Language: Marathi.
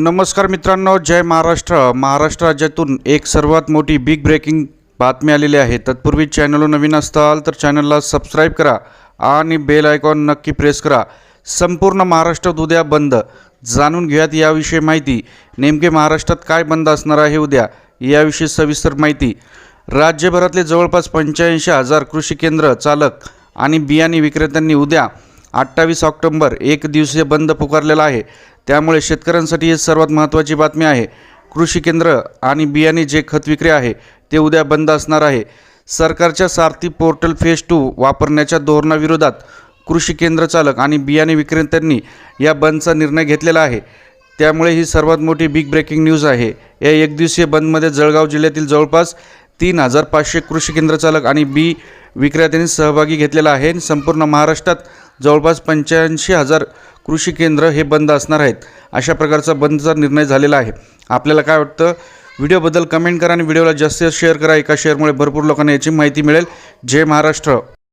नमस्कार मित्रांनो जय महाराष्ट्र. महाराष्ट्र राज्यातून एक सर्वात मोठी बिग ब्रेकिंग बातमी आलेली आहे. तत्पूर्वी चॅनलवर नवीन असताल तर चॅनलला सबस्क्राईब करा आणि बेल आयकॉन नक्की प्रेस करा. संपूर्ण महाराष्ट्रात उद्या बंद. जाणून घेऊयात याविषयी माहिती. नेमके महाराष्ट्रात काय बंद असणार आहे उद्या याविषयी सविस्तर माहिती. राज्यभरातले जवळपास पंच्याऐंशी हजार कृषी केंद्र चालक आणि बियाणे विक्रेत्यांनी उद्या अठ्ठावीस ऑक्टोंबर एक दिवसीय बंद पुकारलेला आहे. त्यामुळे शेतकऱ्यांसाठी ही सर्वात महत्त्वाची बातमी आहे. कृषी केंद्र आणि बियाणे जे खत विक्री आहे ते उद्या बंद असणार आहे. सरकारच्या सारथी पोर्टल फेज टू वापरण्याच्या धोरणाविरोधात कृषी केंद्र चालक आणि बियाणे विक्रेत्यांनी या बंदचा निर्णय घेतलेला आहे. त्यामुळे ही सर्वात मोठी बिग ब्रेकिंग न्यूज आहे. या एकदिवसीय बंदमध्ये जळगाव जिल्ह्यातील जवळपास तीन हजार पाचशे कृषी केंद्र चालक आणि बी विक्रेत्यांनी सहभागी घेतलेला आहे. संपूर्ण महाराष्ट्रात जवळपास पंच्याऐंशी हजार कृषी केंद्र हे बंद असणार आहेत. अशा प्रकारचा बंदचा निर्णय झालेला आहे आपल्याला काय वाटतं? व्हिडिओबद्दल कमेंट करा आणि व्हिडिओला जास्तीत जास्त शेअर करा. एका शेअरमुळे भरपूर लोकांना याची माहिती मिळेल. जय महाराष्ट्र.